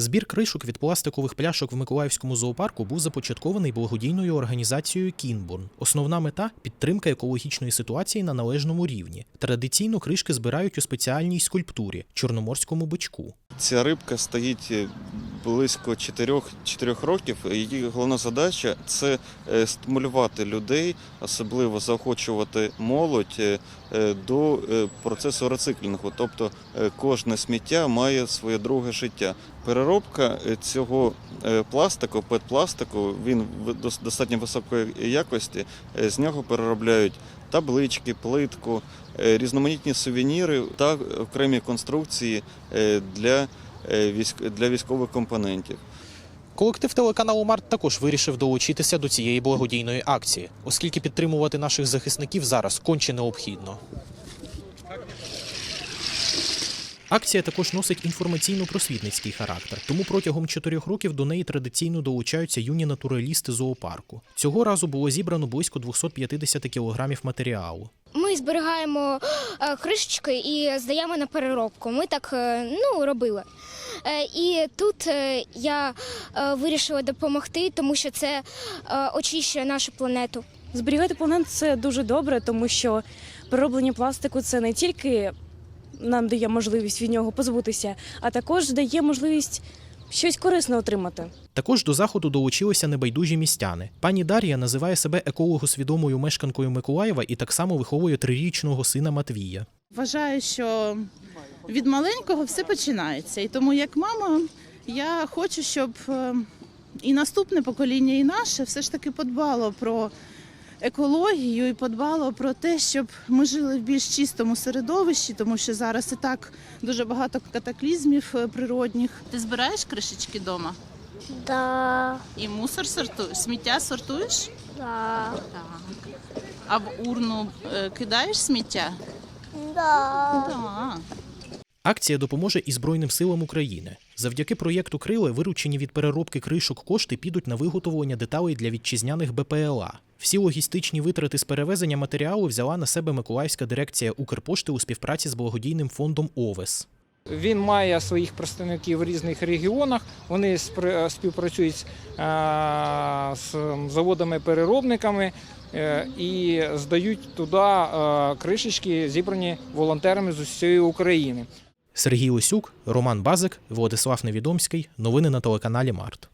Збір кришок від пластикових пляшок в Миколаївському зоопарку був започаткований благодійною організацією Кінбурн. Основна мета підтримка екологічної ситуації на належному рівні. Традиційно кришки збирають у спеціальній скульптурі чорноморському бичку. Ця рибка стоїть е, близько 4, 4 років. Її головна задача це е, стимулювати людей, особливо заохочувати молодь е, е, до процесу рециклінгу. Тобто кожне сміття має своє друге життя. Переробка цього пластику, пет-пластику, він достатньо високої якості. З нього переробляють таблички, плитку, різноманітні сувеніри та окремі конструкції для, для військових компонентів. Колектив телеканалу Март також вирішив долучитися до цієї благодійної акції, оскільки підтримувати наших захисників зараз конче необхідно. Акція також носить інформаційно-просвітницький характер, тому протягом чотирьох років до неї традиційно долучаються юні натуралісти зоопарку. Цього разу було зібрано близько 250 кілограмів матеріалу. Ми зберігаємо е, кришечки і здаємо на переробку. Ми так е, ну, робили. Е, І тут е, я е, вирішила допомогти, тому що це очищує нашу планету. Зберігати планету це дуже добре, тому що перероблення пластику це не тільки нам дає можливість від нього позбутися, а також дає можливість щось корисне отримати. Також до заходу долучилися небайдужі містяни. Пані Дар'я називає себе екологосвідомою мешканкою Миколаєва і так само виховує трирічного сина Матвія. Вважаю, що від маленького все починається. І тому, як мама, я хочу, щоб е, і наступне покоління, і наше все ж таки подбало про екологію і подбало про те, щоб ми жили в більш чистому середовищі, тому що зараз і так дуже багато катаклізмів е, природних. Ти збираєш кришечки вдома? Да, І мусор сортуєш? Сміття сортуєш? да, Так. А в урну е, кидаєш сміття? да. Так. Акція допоможе і Збройним силам України. Завдяки проєкту Криле виручені від переробки кришок кошти підуть на виготовлення деталей для вітчизняних БПЛА. Всі логістичні витрати з перевезення матеріалу взяла на себе Миколаївська дирекція Укрпошти у співпраці з благодійним фондом ОВЕС. Він має своїх представників в різних регіонах. Вони спри- співпрацюють е, з заводами-переробниками е, і здають туди е, кришечки, зібрані волонтерами з усієї України. Сергій Лисюк, Роман Базик, Владислав Невідомський. Новини на телеканалі Март.